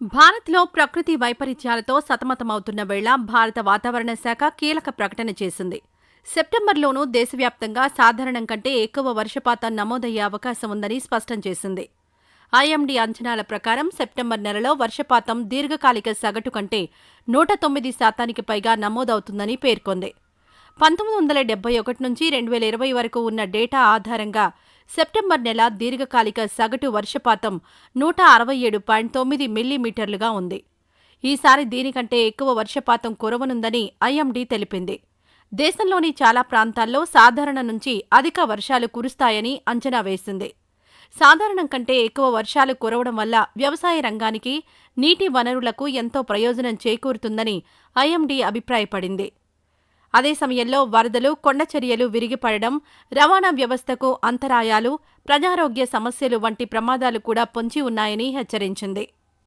భారత్లో ప్రకృతి వైపరీత్యాలతో సతమతమవుతున్న వేళ భారత వాతావరణ శాఖ కీలక ప్రకటన చేసింది. సెప్టెంబర్లోనూ దేశవ్యాప్తంగా సాధారణం కంటే ఎక్కువ వర్షపాతం నమోదయ్యే అవకాశం ఉందని స్పష్టం చేసింది. ఐఎండీ అంచనాల ప్రకారం సెప్టెంబర్ నెలలో వర్షపాతం దీర్ఘకాలిక సగటు కంటే నూట తొమ్మిది శాతానికి పైగా నమోదవుతుందని పేర్కొంది. పంతొమ్మిది వందల డెబ్బై ఒకటి నుంచి రెండు వేల ఇరవై వరకు ఉన్న డేటా ఆధారంగా సెప్టెంబర్ నెల దీర్ఘకాలిక సగటు వర్షపాతం నూట అరవై ఏడు పాయింట్ తొమ్మిది మిల్లీమీటర్లుగా ఉంది. ఈసారి దీనికంటే ఎక్కువ వర్షపాతం కురవనుందని ఐఎండీ తెలిపింది. దేశంలోని చాలా ప్రాంతాల్లో సాధారణ నుంచి అధిక వర్షాలు కురుస్తాయని అంచనా వేసింది. సాధారణం కంటే ఎక్కువ వర్షాలు కురవడం వల్ల వ్యవసాయ రంగానికి నీటి వనరులకు ఎంతో ప్రయోజనం చేకూరుతుందని ఐఎండీ అభిప్రాయపడింది. అదే సమయంలో వరదలు కొండచర్యలు విరిగిపడడం రవాణా వ్యవస్థకు అంతరాయాలు ప్రజారోగ్య సమస్యలు వంటి ప్రమాదాలు కూడా పొంచి ఉన్నాయని హెచ్చరించింది.